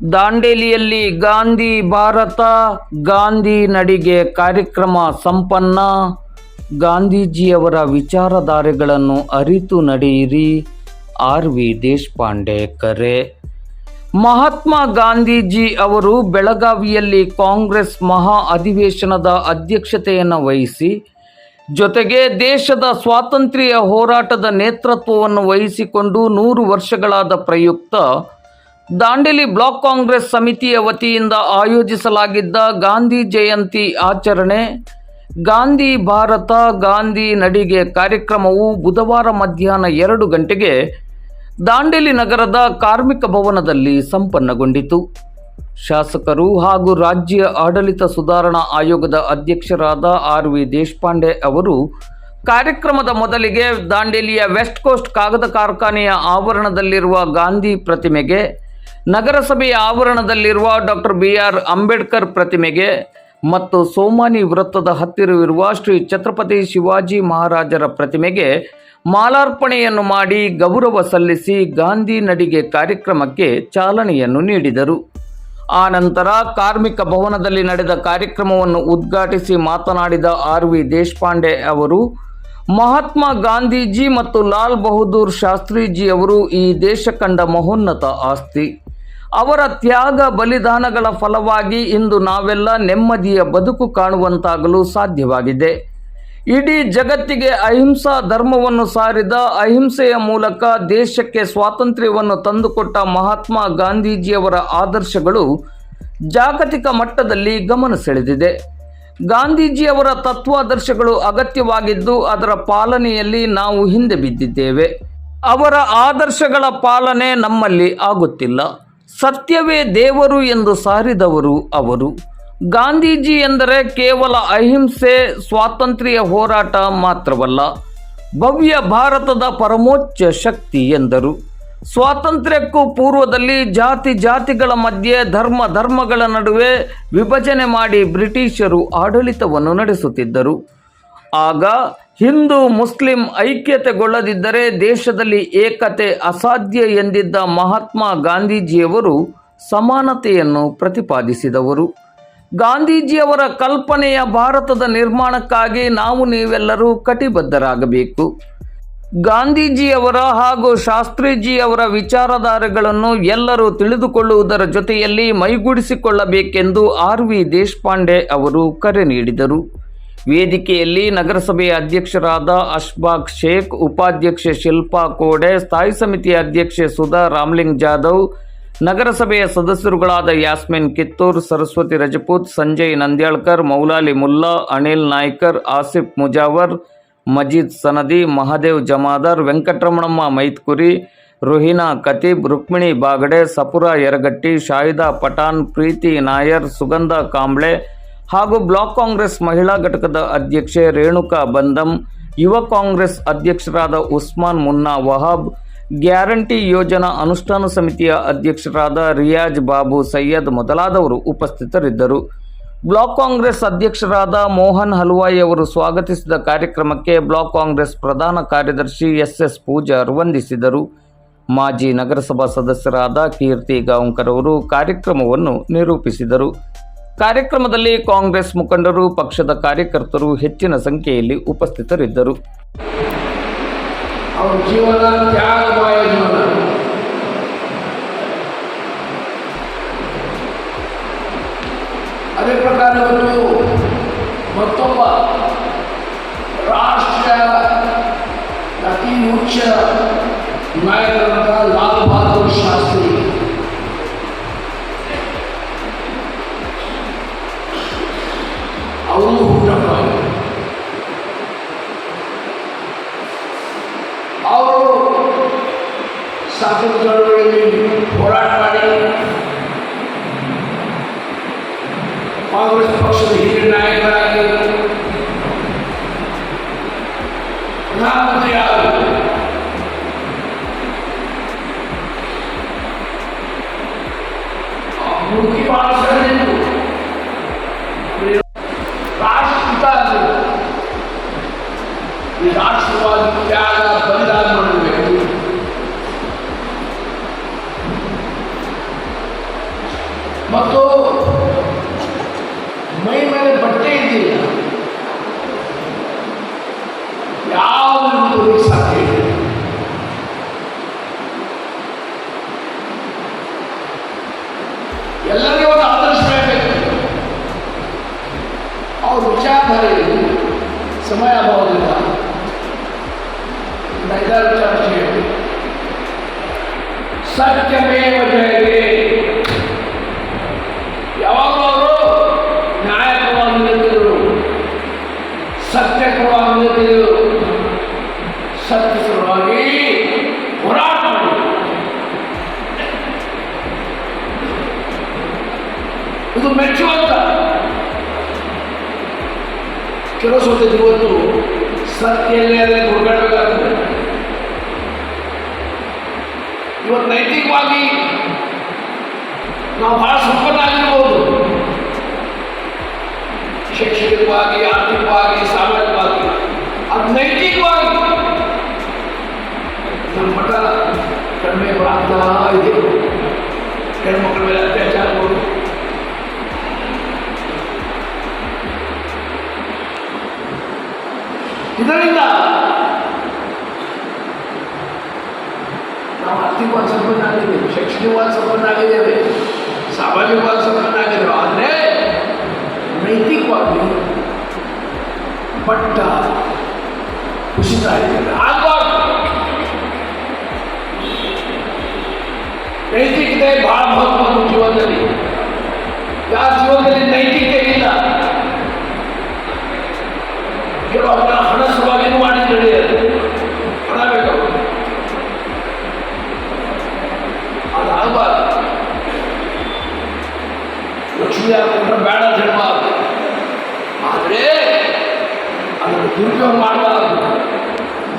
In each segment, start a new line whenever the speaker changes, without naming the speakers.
ದಾಂಡೇಲಿಯಲ್ಲಿ ಗಾಂಧಿ ಭಾರತ, ಗಾಂಧಿ ನಡಿಗೆ ಕಾರ್ಯಕ್ರಮ ಸಂಪನ್ನ. ಗಾಂಧೀಜಿಯವರ ವಿಚಾರಧಾರೆಗಳನ್ನು ಅರಿತು ನಡೆಯಿರಿ. ಆರ್ ವಿ ದೇಶಪಾಂಡೆ ಕರೆ. ಮಹಾತ್ಮ ಗಾಂಧೀಜಿ ಅವರು ಬೆಳಗಾವಿಯಲ್ಲಿ ಕಾಂಗ್ರೆಸ್ ಮಹಾ ಅಧಿವೇಶನದ ಅಧ್ಯಕ್ಷತೆಯನ್ನು ವಹಿಸಿ, ಜೊತೆಗೆ ದೇಶದ ಸ್ವಾತಂತ್ರ್ಯ ಹೋರಾಟದ ನೇತೃತ್ವವನ್ನು ವಹಿಸಿಕೊಂಡು ನೂರು ವರ್ಷಗಳಾದ ಪ್ರಯುಕ್ತ ದಾಂಡೇಲಿ ಬ್ಲಾಕ್ ಕಾಂಗ್ರೆಸ್ ಸಮಿತಿಯ ವತಿಯಿಂದ ಆಯೋಜಿಸಲಾಗಿದ್ದ ಗಾಂಧಿ ಜಯಂತಿ ಆಚರಣೆ, ಗಾಂಧಿ ಭಾರತ, ಗಾಂಧಿ ನಡಿಗೆ ಕಾರ್ಯಕ್ರಮವು ಬುಧವಾರ ಮಧ್ಯಾಹ್ನ ಎರಡು ಗಂಟೆಗೆ ದಾಂಡೇಲಿ ನಗರದ ಕಾರ್ಮಿಕ ಭವನದಲ್ಲಿ ಸಂಪನ್ನಗೊಂಡಿತು. ಶಾಸಕರು ಹಾಗೂ ರಾಜ್ಯ ಆಡಳಿತ ಸುಧಾರಣಾ ಆಯೋಗದ ಅಧ್ಯಕ್ಷರಾದ ಆರ್ ವಿ ದೇಶಪಾಂಡೆ ಅವರು ಕಾರ್ಯಕ್ರಮದ ಮೊದಲಿಗೆ ದಾಂಡೇಲಿಯ ವೆಸ್ಟ್ ಕೋಸ್ಟ್ ಕಾಗದ ಕಾರ್ಖಾನೆಯ ಆವರಣದಲ್ಲಿರುವ ಗಾಂಧಿ ಪ್ರತಿಮೆಗೆ ನಗರಸಭೆಯ ಆವರಣದಲ್ಲಿರುವ ಡಾಕ್ಟರ್ ಬಿ ಆರ್ ಅಂಬೇಡ್ಕರ್ ಪ್ರತಿಮೆಗೆ ಮತ್ತು ಸೋಮಾನಿ ವೃತ್ತದ ಹತ್ತಿರವಿರುವ ಶ್ರೀ ಛತ್ರಪತಿ ಶಿವಾಜಿ ಮಹಾರಾಜರ ಪ್ರತಿಮೆಗೆ ಮಾಲಾರ್ಪಣೆಯನ್ನು ಮಾಡಿ ಗೌರವ ಸಲ್ಲಿಸಿ ಗಾಂಧಿ ನಡಿಗೆ ಕಾರ್ಯಕ್ರಮಕ್ಕೆ ಚಾಲನೆಯನ್ನು ನೀಡಿದರು. ಆನಂತರ ಕಾರ್ಮಿಕ ಭವನದಲ್ಲಿ ನಡೆದ ಕಾರ್ಯಕ್ರಮವನ್ನು ಉದ್ಘಾಟಿಸಿ ಮಾತನಾಡಿದ ಆರ್ ವಿ ದೇಶಪಾಂಡೆ ಅವರು, ಮಹಾತ್ಮ ಗಾಂಧೀಜಿ ಮತ್ತು ಲಾಲ್ ಬಹದ್ದೂರ್ ಶಾಸ್ತ್ರೀಜಿ ಅವರು ಈ ದೇಶ ಕಂಡ ಮಹೋನ್ನತ ಆಸ್ತಿ. ಅವರ ತ್ಯಾಗ ಬಲಿದಾನಗಳ ಫಲವಾಗಿ ಇಂದು ನಾವೆಲ್ಲ ನೆಮ್ಮದಿಯ ಬದುಕು ಕಾಣುವಂತಾಗಲು ಸಾಧ್ಯವಾಗಿದೆ. ಇಡೀ ಜಗತ್ತಿಗೆ ಅಹಿಂಸಾ ಧರ್ಮವನ್ನು ಸಾರಿದ ಅಹಿಂಸೆಯ ಮೂಲಕ ದೇಶಕ್ಕೆ ಸ್ವಾತಂತ್ರ್ಯವನ್ನು ತಂದುಕೊಟ್ಟ ಮಹಾತ್ಮ ಗಾಂಧೀಜಿಯವರ ಆದರ್ಶಗಳು ಜಾಗತಿಕ ಮಟ್ಟದಲ್ಲಿ ಗಮನ ಸೆಳೆದಿದೆ. ಗಾಂಧೀಜಿಯವರ ತತ್ವಾದರ್ಶಗಳು ಅಗತ್ಯವಾಗಿದ್ದು ಅದರ ಪಾಲನೆಯಲ್ಲಿ ನಾವು ಹಿಂದೆ ಬಿದ್ದಿದ್ದೇವೆ. ಅವರ ಆದರ್ಶಗಳ ಪಾಲನೆ ನಮ್ಮಲ್ಲಿ ಆಗುತ್ತಿಲ್ಲ. ಸತ್ಯವೇ ದೇವರು ಎಂದು ಸಾರಿದವರು ಅವರು. ಗಾಂಧೀಜಿ ಎಂದರೆ ಕೇವಲ ಅಹಿಂಸೆ, ಸ್ವಾತಂತ್ರ್ಯ ಹೋರಾಟ ಮಾತ್ರವಲ್ಲ, ಭವ್ಯ ಭಾರತದ ಪರಮೋಚ್ಚ ಶಕ್ತಿ ಎಂದರು. ಸ್ವಾತಂತ್ರ್ಯಕ್ಕೂ ಪೂರ್ವದಲ್ಲಿ ಜಾತಿ ಜಾತಿಗಳ ಮಧ್ಯೆ ಧರ್ಮ ಧರ್ಮಗಳ ನಡುವೆ ವಿಭಜನೆ ಮಾಡಿ ಬ್ರಿಟಿಷರು ಆಡಳಿತವನ್ನು ನಡೆಸುತ್ತಿದ್ದರು. ಆಗ ಹಿಂದೂ ಮುಸ್ಲಿಂ ಐಕ್ಯತೆಗೊಳ್ಳದಿದ್ದರೆ ದೇಶದಲ್ಲಿ ಏಕತೆ ಅಸಾಧ್ಯ ಎಂದಿದ್ದ ಮಹಾತ್ಮ ಗಾಂಧೀಜಿಯವರು ಸಮಾನತೆಯನ್ನು ಪ್ರತಿಪಾದಿಸಿದವರು. ಗಾಂಧೀಜಿಯವರ ಕಲ್ಪನೆಯ ಭಾರತದ ನಿರ್ಮಾಣಕ್ಕಾಗಿ ನಾವು ನೀವೆಲ್ಲರೂ ಕಟಿಬದ್ಧರಾಗಬೇಕು. ಗಾಂಧೀಜಿಯವರ ಹಾಗೂ ಶಾಸ್ತ್ರೀಜಿಯವರ ವಿಚಾರಧಾರೆಗಳನ್ನು ಎಲ್ಲರೂ ತಿಳಿದುಕೊಳ್ಳುವುದರ ಜೊತೆಯಲ್ಲಿ ಮೈಗೂಡಿಸಿಕೊಳ್ಳಬೇಕೆಂದು ಆರ್ ವಿ ದೇಶಪಾಂಡೆ ಅವರು ಕರೆ ನೀಡಿದರು. ವೇದಿಕೆಯಲ್ಲಿ ನಗರಸಭೆಯ ಅಧ್ಯಕ್ಷರಾದ ಅಶ್ಬಾಕ್ ಶೇಖ್, ಉಪಾಧ್ಯಕ್ಷೆ ಶಿಲ್ಪಾ ಕೋಡೆ, ಸ್ಥಾಯಿ ಸಮಿತಿಯ ಅಧ್ಯಕ್ಷೆ ಸುಧಾ ರಾಮ್ಲಿಂಗ್ ಜಾಧವ್, ನಗರಸಭೆಯ ಸದಸ್ಯರುಗಳಾದ ಯಾಸ್ಮಿನ್ ಕಿತ್ತೂರ್, ಸರಸ್ವತಿ ರಜಪೂತ್, ಸಂಜಯ್ ನಂದ್ಯಾಳ್ಕರ್, ಮೌಲಾಲಿ ಮುಲ್ಲಾ, ಅನಿಲ್ ನಾಯ್ಕರ್, ಆಸಿಫ್ ಮುಜಾವರ್, ಮಜೀದ್ ಸನದಿ, ಮಹಾದೇವ್ ಜಮಾದಾರ್, ವೆಂಕಟರಮಣಮ್ಮ ಮೈತ್ಕುರಿ, ರುಹಿನಾ ಕತೀಬ್ ರುಕ್ಮಿಣಿ ಬಾಗಡೆ, ಸಪುರ ಯರಗಟ್ಟಿ, ಶಾಹಿದಾ ಪಠಾನ್ ಪ್ರೀತಿ ನಾಯರ್, ಸುಗಂಧ ಕಾಂಬ್ಳೆ ಹಾಗೂ ಬ್ಲಾಕ್ ಕಾಂಗ್ರೆಸ್ ಮಹಿಳಾ ಘಟಕದ ಅಧ್ಯಕ್ಷೆ ರೇಣುಕಾ ಬಂದಂ ಯುವ ಕಾಂಗ್ರೆಸ್ ಅಧ್ಯಕ್ಷರಾದ ಉಸ್ಮಾನ್ ಮುನ್ನಾ ವಹಾಬ್, ಗ್ಯಾರಂಟಿ ಯೋಜನಾ ಅನುಷ್ಠಾನ ಸಮಿತಿಯ ಅಧ್ಯಕ್ಷರಾದ ರಿಯಾಜ್ ಬಾಬು ಸೈಯದ್ ಮೊದಲಾದವರು ಉಪಸ್ಥಿತರಿದ್ದರು. ಬ್ಲಾಕ್ ಕಾಂಗ್ರೆಸ್ ಅಧ್ಯಕ್ಷರಾದ ಮೋಹನ್ ಹಲ್ವಾಯಿ ಅವರು ಸ್ವಾಗತಿಸಿದ ಕಾರ್ಯಕ್ರಮಕ್ಕೆ ಬ್ಲಾಕ್ ಕಾಂಗ್ರೆಸ್ ಪ್ರಧಾನ ಕಾರ್ಯದರ್ಶಿ ಎಸ್ ಎಸ್ ಪೂಜಾರ್ ವಂದಿಸಿದರು ಮಾಜಿ ನಗರಸಭಾ ಸದಸ್ಯರಾದ ಕೀರ್ತಿ ಗಾಂವ್ಕರ್ ಅವರು ಕಾರ್ಯಕ್ರಮವನ್ನು ನಿರೂಪಿಸಿದರು. ಕಾರ್ಯಕ್ರಮದಲ್ಲಿ ಕಾಂಗ್ರೆಸ್ ಮುಖಂಡರು, ಪಕ್ಷದ ಕಾರ್ಯಕರ್ತರು ಹೆಚ್ಚಿನ ಸಂಖ್ಯೆಯಲ್ಲಿ ಉಪಸ್ಥಿತರಿದ್ದರು.
ಅದೇ ಪ್ರಕಾರ ಮತ್ತೊಬ್ಬ ರಾಷ್ಟ್ರ ಅತಿ ಮುಖ್ಯ ನಾಯಕರಾದ ಲಾಲ್ ಬಹದ್ದೂರ್ ಕಾಂಗ್ರೆಸ್ ಪಕ್ಷದ ಹಿರಿಯ ನಾಯಕರಾಗಿ ಪ್ರಧಾನಮಂತ್ರಿ ಆದರು ಮುದುಕಿ ಸಮಯ ಅಭಾವದಿಂದ ಐದಾರು ವಿಚಾರ ಹೇಳ್ತೀನಿ ಸತ್ಯಮೇವ ಜಯತೆ ಕೆಲವು ಸತಿ ಇವತ್ತು ಸತ್ಯಲ್ಲೇ ಅಲ್ಲೇ ಹುಡುಗಾಡಬೇಕಾಗ್ತದೆ ಇವತ್ತು ನೈತಿಕವಾಗಿ ನಾವು ಬಹಳ ಸಂಪನ್ನಾಗಿರ್ಬೋದು ಶೈಕ್ಷಣಿಕವಾಗಿ ಆರ್ಥಿಕವಾಗಿ ಸಾಮಾಜಿಕವಾಗಿ ಅದು ನೈತಿಕವಾಗಿ ನಮ್ಮ ಮಠ ಕಡಿಮೆ ಆಗ್ತಾ ಇದೆ ಹೆಣ್ಮಕ್ಳ ಮೇಲೆ ಅತ್ಯಾಚಾರಗಳು ಇದರಿಂದ ನಾವು ಆರ್ಥಿಕವಾಗಿ ಸಂಪನ್ನಾಗಿದ್ದೇವೆ, ಶೈಕ್ಷಣಿಕವಾಗಿ ಸಂಪನ್ನಾಗಿದ್ದೇವೆ, ಸಾಮಾಜಿಕವಾಗಿ ಸಂಪನ್ನಾಗಿದ್ದೇವೆ, ಆದರೆ ನೈತಿಕವಾಗಿ ಪಟ್ಟ ಕುಸಿತ ಇದ್ದೇವೆ ಆಗಬಾರ್ದು. ನೈತಿಕತೆ ಬಹಳ ಮಹತ್ವದ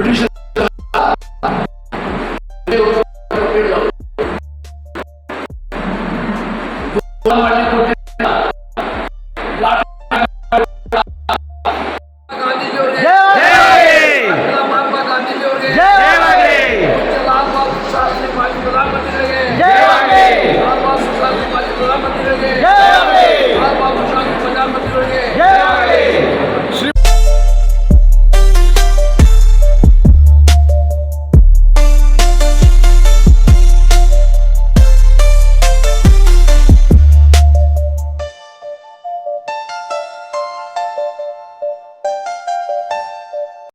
ಬ್ರಿಟಿಷರ್